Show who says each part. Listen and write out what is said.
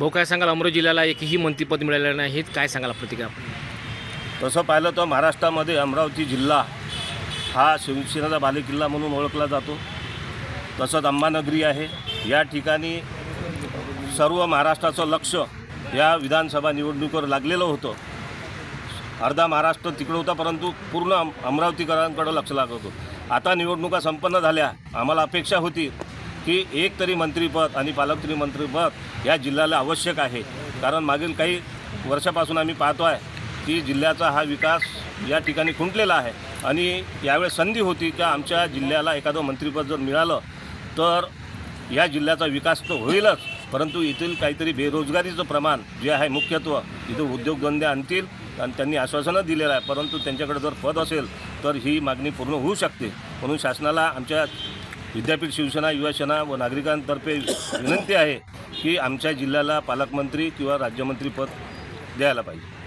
Speaker 1: भाऊ काय सांगाल? अमरावती जिल्ह्याला एकही मंत्रीपद मिळालेलं नाही. हे काय सांगाल प्रतिक्रिया?
Speaker 2: तसं पाहिलं तर महाराष्ट्रामध्ये अमरावती जिल्हा हा शिवसेनेचा बालेकिल्ला म्हणून ओळखला जातो. तसंच अंबानगरी आहे. या ठिकाणी सर्व महाराष्ट्राचं लक्ष या विधानसभा निवडणुकीवर लागलेलं होतं. अर्धा महाराष्ट्र तिकडं होता परंतु पूर्ण अमरावतीकरांकडं लक्ष लागत होतं. आता निवडणुका संपन्न झाल्या. आम्हाला अपेक्षा होती की एक तरी मंत्रीपद आणि पालकमंत्री मंत्रीपद या जिल्ह्याला आवश्यक आहे. कारण मागील काही वर्षापासून आम्ही पाहतो आहे की जिल्ह्याचा हा विकास या ठिकाणी खुंटलेला आहे. आणि यावेळेस संधी होती का आमच्या जिल्ह्याला एखादं मंत्रीपद जर मिळालं तर या जिल्ह्याचा विकास तर होईलच. परंतु येथील काहीतरी बेरोजगारीचं प्रमाण जे आहे मुख्यत्व इथं उद्योगधंदे आणतील आणि त्यांनी आश्वासनं दिलेलं आहे. परंतु त्यांच्याकडे जर पद असेल तर ही मागणी पूर्ण होऊ शकते. म्हणून शासनाला आमच्या विद्यापीठ शिवसेना युवासेना व नागरिकांतर्फे विनंती आहे की आमच्या जिल्ह्याला पालकमंत्री किंवा राज्यमंत्री पद द्यायला पाहिजे.